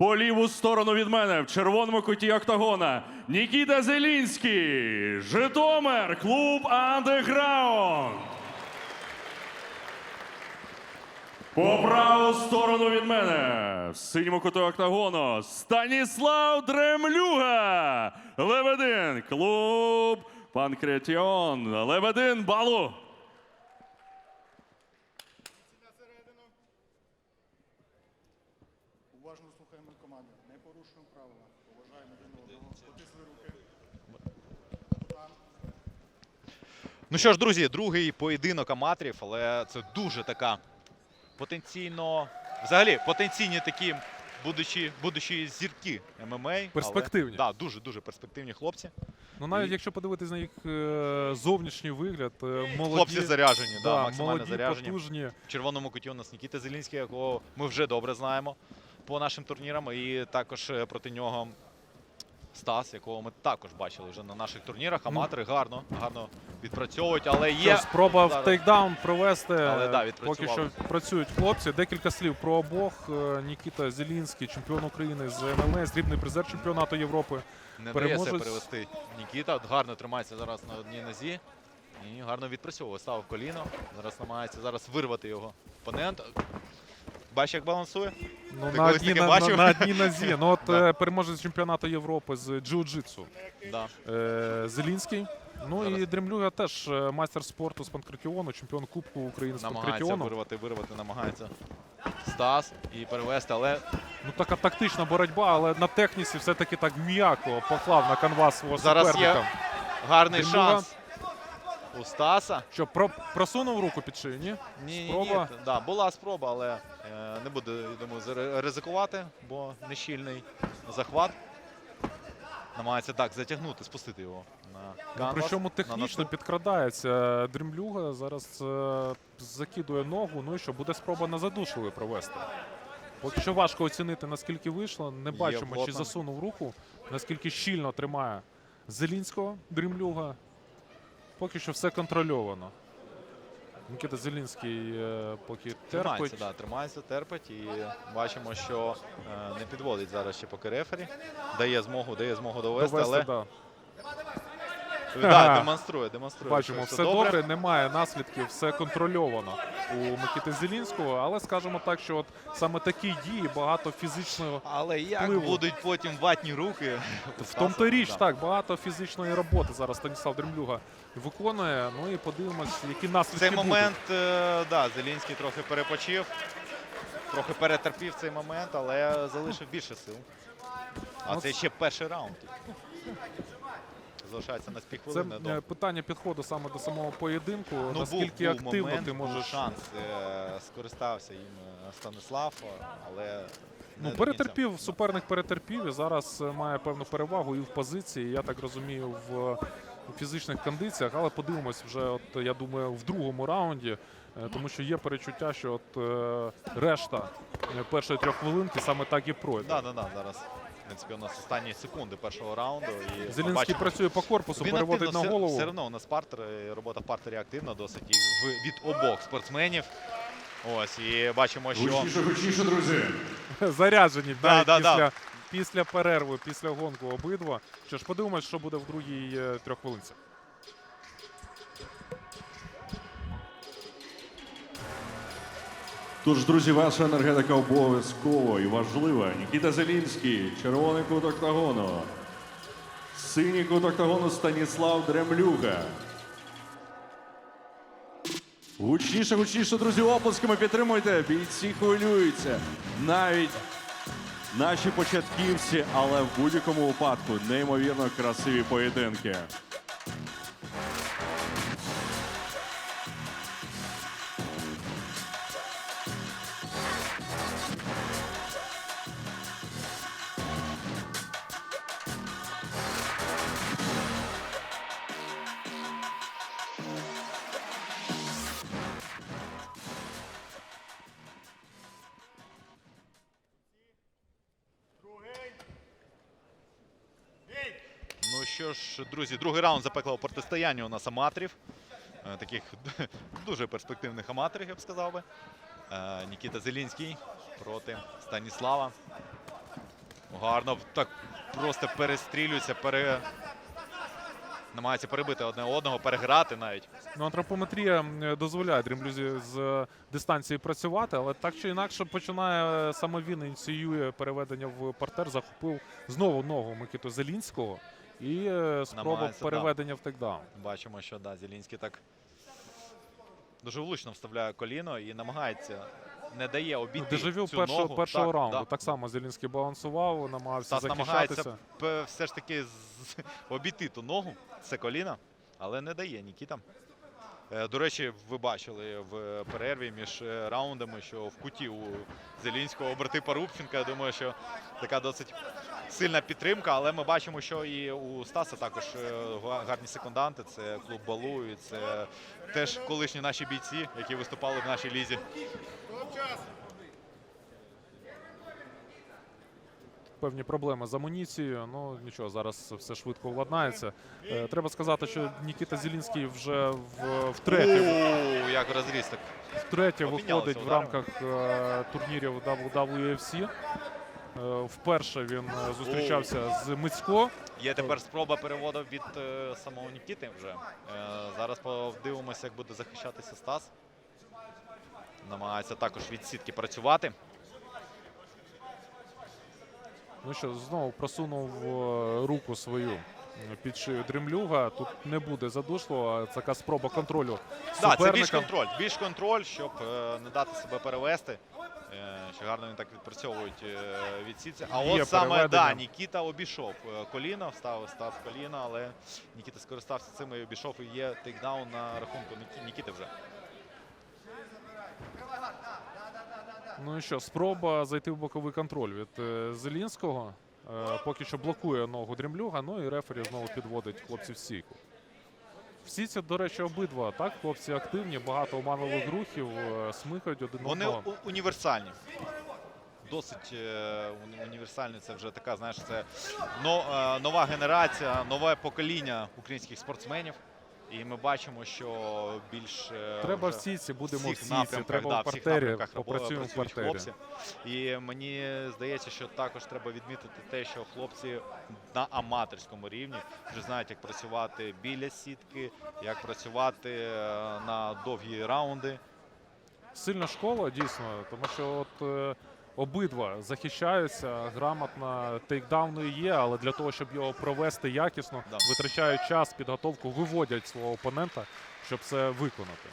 По ліву сторону від мене в червоному куті октагона Нікіта Зелінський, Житомир, клуб Андеграунд. По праву сторону від мене в синьому куту октагону Станіслав Дремлюга. Лебедин, клуб Панкретіон. Лебедин, балу. Уважно слухаємо команду. Не порушуємо правила. Поважаємо один одного. Потисли руки. Ну що ж, друзі, другий поєдинок аматорів, але це дуже така потенційно, взагалі, потенційні такі будучі, будучі зірки ММА. Перспективні. Так, да, дуже дуже перспективні хлопці. Ну навіть І- якщо подивитись на їх е, зовнішній вигляд, е, молоді, Хлопці заряжені, да, да, максимально молоді, заряжені. потужні. В червоному куті у нас Нікіта Зелінський, якого ми вже добре знаємо по нашим турнірам. І також е, проти нього Стас, якого ми також бачили вже на наших турнірах. Аматори гарно, гарно відпрацьовують, але є. Що, спроба в тейкдаун провести. Але, да, Поки що працюють хлопці. Декілька слів про обох. Е, Нікіта Зелінський, чемпіон України з ММА, срібний призер чемпіонату Європи. Не дає себе перевести Нікіта. Гарно тримається зараз на одній нозі. І гарно відпрацьовує. Ставив коліно. Зараз намагається зараз вирвати його опонент. Бачиш, як балансує? Ну, Ти на, колись одній, таке на, бачив? на, на одній нозі. Ну, от Да. е, переможець чемпіонату Європи з джиу-джитсу. Да. Е, Зелінський. Ну і Зараз. Дремлюга теж е, майстер спорту з панкратіону, чемпіон Кубку України з Намагається панкратіону. вирвати, вирвати, намагається Стас і перевести, але Ну така тактична боротьба, але на техніці все-таки так м'яко поклав на канвас свого Зараз є суперника. гарний Дремлюга. шанс у Стаса. Що, про, просунув руку під шию, ні? Ні, ні, Спроба. ні. Да, була спроба, але е, не буде, я думаю, ризикувати, бо нещільний захват. Намагається так затягнути, спустити його на Ну, причому технічно наступ. підкрадається Дрімлюга. Зараз е, закидує ногу. Ну і що, буде спроба на задушливий провести. Поки що важко оцінити, наскільки вийшло. Не бачимо, чи засунув руку, наскільки щільно тримає Зелінського Дрімлюга. Поки що все контрольовано. Нікита Зелінський е, поки Тримається, терпить. да, тримається, терпить і бачимо, що е, не підводить зараз ще поки рефері. Дає змогу, дає змогу довести, Довести, але да. Да, демонструє, демонструє. Бачимо, все добре. немає наслідків, все контрольовано у Микити Зелінського. Але скажемо так, що от саме такі дії багато фізичного. Але як впливу. будуть потім ватні руки? В тому то річ, так, багато фізичної роботи зараз Станіслав Дремлюга виконує. Ну і подивимось, які наслідки цей будуть. момент, е, да, Зелінський трохи перепочив, трохи перетерпів цей момент, але залишив більше сил. А Ну, це ще перший раунд. Залишається на Це до- е, питання підходу саме до самого поєдинку. Ну, наскільки був, був активно момент, ти був можеш шанс, е, скористався їм е, Станислав, але Ну, перетерпів, суперник перетерпів і зараз має певну перевагу і в позиції, я так розумію, в фізичних кондиціях. Але подивимось вже, от я думаю, в другому раунді, тому що є перечуття, що от е, решта першої трьох хвилинки саме так і пройде. Да, да, да, зараз. В принципі, у нас останні секунди першого раунду. І Зеленський бачимо, працює по корпусу, Він переводить активно, на все, голову. все одно у нас партер, робота в партері активна досить і в, від обох спортсменів. Ось, і бачимо, що Гучніше, гучніше, друзі. Заряджені Да, навіть да, після, да. після перерви, після гонку обидва. Що ж, подивимось, що буде в другій е, трьоххвилинці. Тож, друзі, ваша енергетика обов'язково і важлива. Нікіта Зелінський, червоний кут октагону. Синій кут октагону Станіслав Дремлюга. Гучніше, гучніше, друзі, оплесками підтримуйте. Бійці хвилюються. Навіть наші початківці, але в будь-якому випадку неймовірно красиві поєдинки. Що ж, друзі, другий раунд запеклого протистояння у нас аматорів. Е, Таких дуже перспективних аматорів, я б сказав би. Е, Нікіта Зелінський проти Станіслава. Гарно так просто перестрілюється, пере... намагається перебити одне одного, переграти навіть. Ну, антропометрія дозволяє дрімлюзі з дистанції працювати, але так чи інакше починає е, саме він ініціює переведення в партер, захопив знову ногу Микиту Зелінського і е, спроба Намагається, да. переведення в текдаун. Бачимо, що да, Зелінський так дуже влучно вставляє коліно і намагається, не дає Ну, обійти Дежавю цю першого, ногу. першого Так, раунду. да. Так само Зелінський балансував, намагався Стас захищатися. намагається все ж таки обійти ту ногу, це коліно, але не дає Нікіта. Е, До речі, ви бачили в перерві між е, раундами, що в куті у Зелінського оберти Парубченка. Я думаю, що така досить сильна підтримка, але ми бачимо, що і у Стаса також е, гарні секунданти. Це клуб Балу, і це теж колишні наші бійці, які виступали в нашій лізі. Певні проблеми з амуніцією. Ну нічого, зараз все швидко владнається. Е, Треба сказати, що Нікіта Зелінський вже в, втретє, О, як розріз так. втретє виходить в рамках е, турнірів WWFC. Е, Вперше він зустрічався з Мицько. Є тепер спроба переводу від е, самого Нікіти вже. Е, зараз подивимося, як буде захищатися Стас. Намагається також від сітки працювати. Ну що, знову просунув е, руку свою під шию Дремлюга. Тут не буде задушливо, а така спроба контролю. Так, це більш контроль. Більш контроль, щоб е, не дати себе перевести. Е, що гарно він так відпрацьовують від сітці. А Є от саме да, Нікіта обійшов коліно, вставив Стас коліно, але Нікіта скористався цим і обійшов. І є тейкдаун на рахунку Нікіти вже. Ну і що, спроба зайти в боковий контроль від е, Зелінського. Е, поки що блокує ногу Дрімлюга, ну і рефері знову підводить хлопців в стійку. В сітці, до речі, обидва так, хлопці активні, багато оманових рухів, е, смикають один Вони одного. у- універсальні. Досить універсальні. Це вже така, знаєш, це но- нова генерація, нове покоління українських спортсменів. І ми бачимо, що більш е, Треба в вже сітці, будемо в напрямках, треба да, в партері, попрацюємо в партері. хлопці. І мені здається, що також треба відмітити те, що хлопці на аматорському рівні вже знають, як працювати біля сітки, як працювати е, на довгі раунди. Сильна школа, дійсно, тому що от е, обидва захищаються, грамотно тейкдауни є, але для того, щоб його провести якісно, Да. витрачають час, підготовку, виводять свого опонента, щоб це виконати.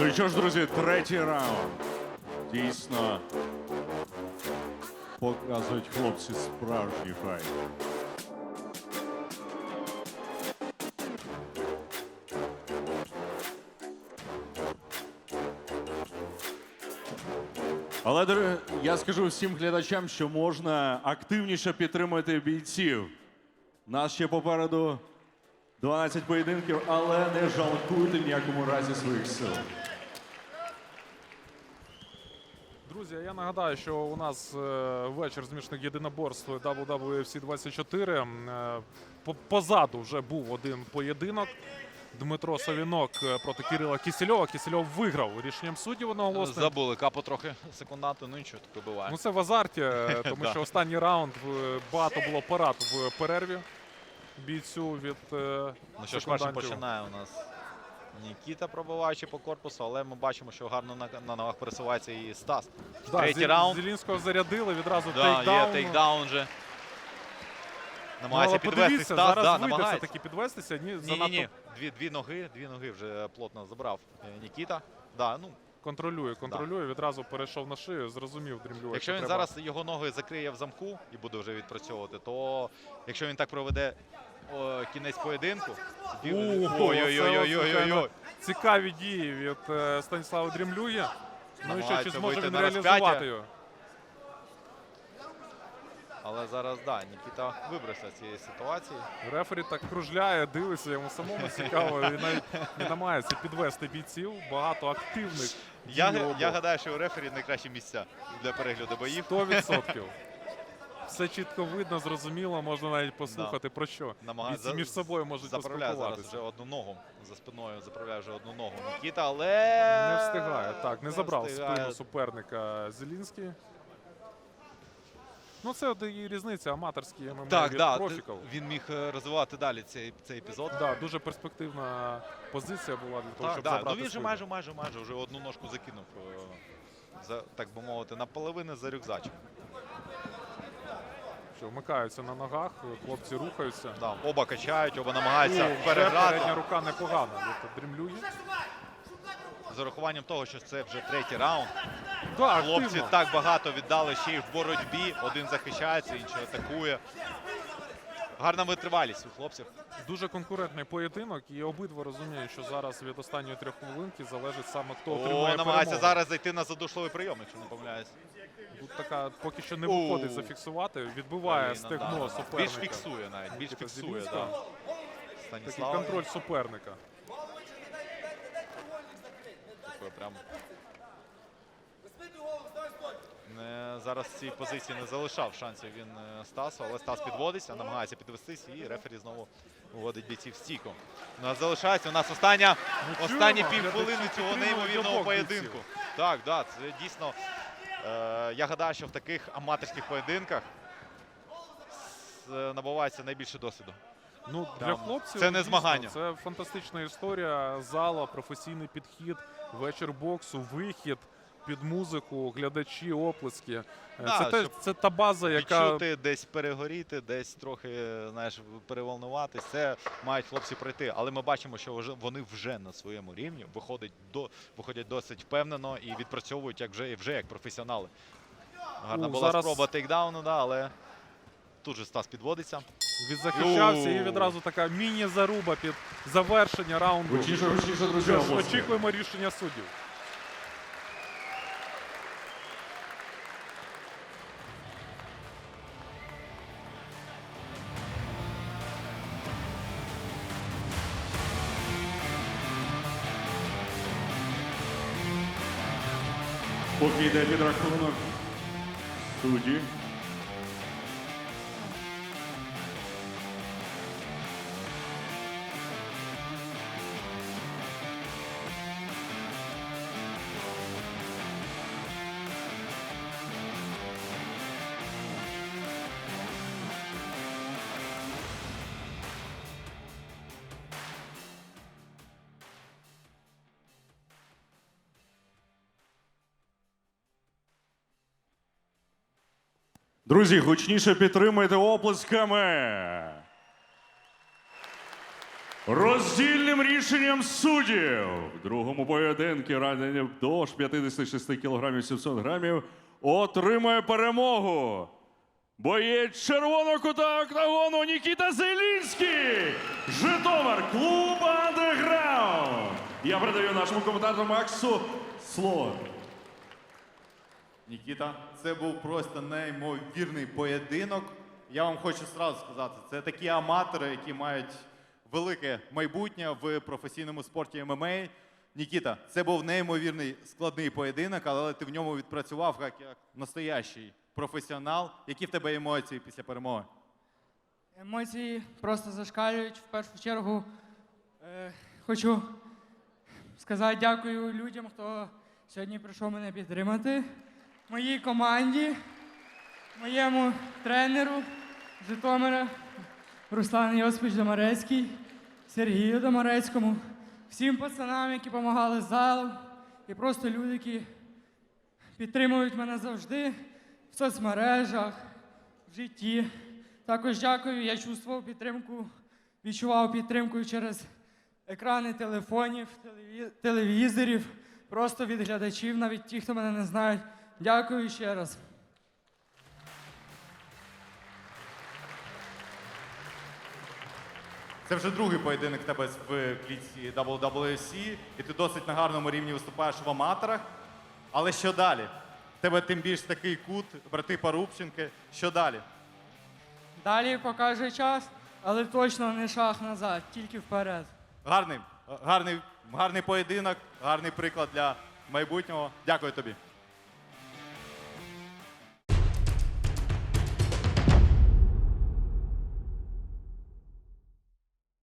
Ну і що ж, друзі, третій раунд. Дійсно показують хлопці справжній файт. Але я скажу всім глядачам, що можна активніше підтримати бійців. Нас ще попереду 12 поєдинків, але не жалкуйте ніякому разі своїх сил. Друзі, я нагадаю, що у нас е, вечір змішаних єдиноборств WWFC 24. Е, по- Позаду вже був один поєдинок. Дмитро Савінок е, проти Кирила Кісельова. Кісельов виграв рішенням суддів одноголосним. Забули капо трохи секунданту, ну нічого, таке буває. Ну це в азарті, тому що останній раунд багато було парад в перерві бійцю від Ну що ж, починає у нас Нікіта, пробиваючи по корпусу, але ми бачимо, що гарно на, на ногах пересувається і Стас. Да, Третій Зі- раунд. Зелінського зарядили, відразу Да, тейкдаун. є тейкдаун вже. Ну, Намагається але підвести Стас. зараз Да, вийде намагається. все-таки підвестися. Ні, Ні, занадто ні. Дві, дві ноги, дві ноги вже плотно забрав е, Нікіта. Да, ну, контролює, контролює, відразу перейшов на шию, зрозумів дрімлювати. якщо він зараз його ноги закриє в замку і буде вже відпрацьовувати, то якщо він так проведе о, кінець поєдинку, ой-ой-ой-ой-ой-ой. Цікаві дії від е, Станіслава Дрімлює. Ну і що, чи Намагається зможе вийти він на реалізувати розп'яття. його? Але зараз да, Нікіта вибрався з цієї ситуації. Рефері так кружляє, дивиться, йому самому цікаво. Він навіть не намагається підвести бійців. Багато активних Я, я обох. гадаю, що у рефері найкращі місця для перегляду боїв. 100%. Все чітко видно, зрозуміло, можна навіть послухати про що. Намагається Бійці між собою можуть заправляє зараз вже одну ногу за спиною. Заправляє вже одну ногу Нікіта, але Не встигає. Так, не забрав встигає. спину суперника Зелінський. Ну, це і різниця аматорський ММА Так, від да, профіків. він міг е, розвивати далі цей, цей епізод. Да, дуже перспективна позиція була для того, Так, щоб да. Ну він же майже, майже, майже вже одну ножку закинув, е, за, так би мовити, наполовину за рюкзачок. Що вмикаються на ногах, хлопці рухаються. Да, оба качають, оба намагаються переграти. передня рука непогана Тобто дрімлює. З урахуванням того, що це вже третій раунд. Да, Хлопці активно. так багато віддали ще й в боротьбі. Один захищається, інший атакує. Гарна витривалість у хлопців. Дуже конкурентний поєдинок, і обидва розуміють, що зараз від останньої трьох хвилинки залежить саме хто О, отримає намагається перемогу. зараз зайти на задушливий прийом, якщо не помиляюсь. Тут така поки що не Оу. виходить зафіксувати, відбиває Коліна, стегно да. суперника. Більш фіксує навіть, більш Нікіта фіксує, Зелінського. да. Такий Станіслав. контроль суперника. Такий прям. Не, зараз в цій позиції не залишав шансів він е, Стасу, але Стас підводиться, намагається підвестись, і рефері знову вводить бійців стійку. У нас залишається у нас остання, Ну, останні півхвилини цього неймовірного поєдинку. Так, да, це дійсно. Е, я гадаю, що в таких аматорських поєдинках набувається найбільше досвіду. Ну, для хлопців це не дійсно, змагання. Це фантастична історія. Зала, професійний підхід, вечір боксу, вихід під музику, глядачі, оплески. Е, Да, це, те- це та база, яка Відчути, десь перегоріти, десь трохи знаєш, переволнуватись. Це мають хлопці пройти. Але ми бачимо, що вже вони вже на своєму рівні виходять до виходять досить впевнено і відпрацьовують як вже вже як професіонали. Гарна Ну, була зараз- спроба тейкдауну, да, але тут же Стас підводиться. відзахищався, і відразу така міні-заруба під завершення раунду. Друзі. Очікуємо рішення суддів. Поки йде підрахунок судді. Друзі, гучніше підтримайте оплесками. Роздільним рішенням суддів в другому поєдинку ранення до 56 кг 700 грамів отримує перемогу. Боєць червоного кута октагону Нікіта Зелінський. Житомир, клуб Андеграунд. Я передаю нашому коментатору Максу слово. Нікіта, це був просто неймовірний поєдинок. Я вам хочу сразу сказати, це такі аматори, які мають велике майбутнє в професійному спорті ММА. Нікіта, це був неймовірний складний поєдинок, але ти в ньому відпрацював як, настоящий професіонал. Які в тебе емоції після перемоги? Емоції просто зашкалюють. В першу чергу е, хочу сказати дякую людям, хто сьогодні прийшов мене підтримати. Моїй команді, моєму тренеру Житомира Руслан Йосипович Домарецький, Сергію Домарецькому, всім пацанам, які допомагали залу, і просто люди, які підтримують мене завжди в соцмережах, в житті. Також дякую. Я чувствував підтримку, відчував підтримку через екрани телефонів, телевізорів, просто від глядачів, навіть ті, хто мене не знають. Дякую ще раз. Це вже другий поєдинок тебе в клітці WWC, і ти досить на гарному рівні виступаєш в аматорах. Але що далі? В тебе тим більш такий кут, брати Парубченки. Що далі? Далі покаже час, але точно не шаг назад, тільки вперед. Гарний, гарний, гарний поєдинок, гарний приклад для майбутнього. Дякую тобі.